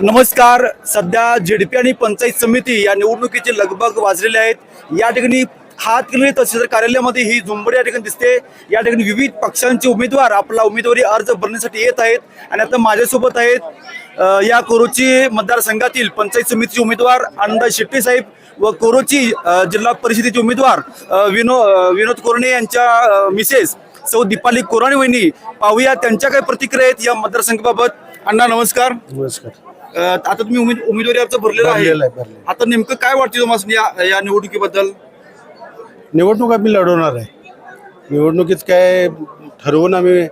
नमस्कार. सध्या झेडपी आणि पंचायत समिती या निवडणुकीचे लगबग वाजलेले आहेत. या ठिकाणी हातकर्णी तहसीलदार कार्यालयामध्ये ही झुंबड या ठिकाणी दिसते. या ठिकाणी विविध पक्षांचे उमेदवार आपला उमेदवारी अर्ज भरण्यासाठी येत आहेत आणि आता माझ्यासोबत आहेत या कोरोची मतदारसंघातील पंचायत समितीचे उमेदवार आनंद शेट्टी साहेब व कोरोची जिल्हा परिषदेचे उमेदवार विनो विनोद कोरणे यांच्या मिसेस सौ दीपाली कोराणे वहिनी. पाहूया त्यांच्या काय प्रतिक्रिया आहेत या मतदारसंघाबाबत. अण्णा नमस्कार. नमस्कार. आता तुम्ही उमेद- उमेदवारी अर्ज भरलेला आहे. भरलेला आहे, भरलेला आहे. आता नेमकं काय वाटतं तुम्हाला या या निवडणुकीबद्दल? निवडणूक आम्ही लढवणार आहे. निवडणुकीत काय ठरवून आम्ही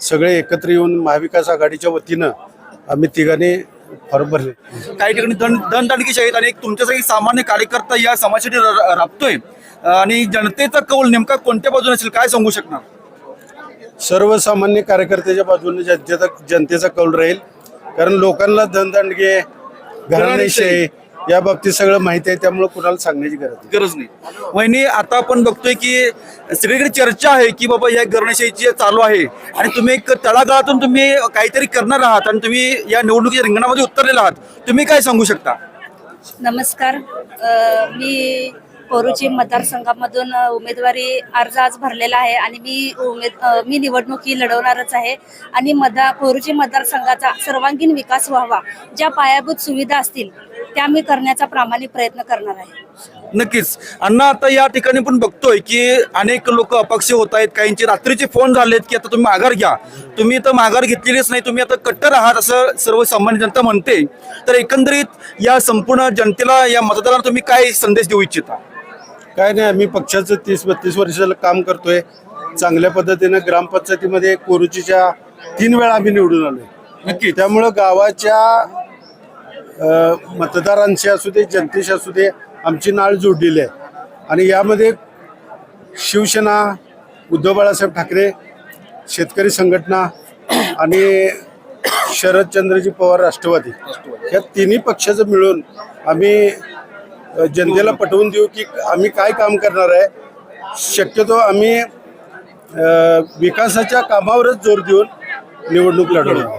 सगळे एकत्र येऊन महाविकास आघाडीच्या वतीनं आम्ही तिघांनी फॉर्म भरले. काही ठिकाणी दंड दणदणकीचे आहेत आणि एक तुमच्यासारखी सामान्य कार्यकर्ता या समाजासाठी र- राबतोय. आणि जनतेचा कौल नेमका कोणत्या बाजूने असेल काय सांगू शकणार? सर्वसामान्य कार्यकर्त्याच्या बाजूने जनतेचा जनतेचा कौल राहील. कारण लोकांना धनदांडगे घराणेशाही या बाबतीत सगळं माहिती आहे त्यामुळे कुणाला सांगण्याची गरज नाही. गरज नाही. वहिनी आता आपण बघतोय की सगळीकडे चर्चा आहे की बाबा या गणेशाची चालू आहे आणि तुम्ही एक तळागाळातून तुम्ही काहीतरी करणार आहात आणि तुम्ही या निवडणुकीच्या रिंगणामध्ये उतरलेला आहात. तुम्ही काय सांगू शकता? नमस्कार. अ, मी कोरुची मतदारसंघामधून उमेदवारी अर्ज आज भरलेला आहे आणि मी उमेद मी मी निवडणुकी लढवणारच आहे. आणि मदा कोरुची मतदारसंघाचा सर्वांगीण विकास व्हावा ज्या पायाभूत सुविधा असतील त्या मी करण्याचा प्रामाणिक प्रयत्न करणार आहे. नक्कीच. अण्णा आता या ठिकाणी पण बघतोय की अनेक लोक अपक्ष होत आहेत. काहींचे रात्रीचे फोन झालेत की आता तुम्ही माघार घ्या. तुम्ही तर माघार घेतलेलीच नाही तुम्ही आता कट्टर आहात असं सर्वसामान्य जनता म्हणते. तर एकंदरीत या संपूर्ण जनतेला या मतदाराला तुम्ही काय संदेश देऊ इच्छिता? काय नाही आम्ही पक्षाचं तीस बत्तीस वर्षाला काम करतोय. चांगल्या पद्धतीनं ग्रामपंचायतीमध्ये कोरुचीच्या तीन वेळा आम्ही निवडून आलोय. नक्की त्यामुळं गावाच्या मतदारांशी असू दे जनतेशी असू दे आमची नाळ जोडलेली आहे. आणि यामध्ये शिवसेना उद्धव बाळासाहेब ठाकरे शेतकरी संघटना आणि शरदचंद्रजी पवार राष्ट्रवादी. या तिन्ही पक्षाचं मिळून आम्ही जनतेला पटवून देऊ की आम्ही काय काम करणार आहे. शक्यतो आम्ही विकासाच्या कामावरच जोर देऊन निवडणूक लढवणार.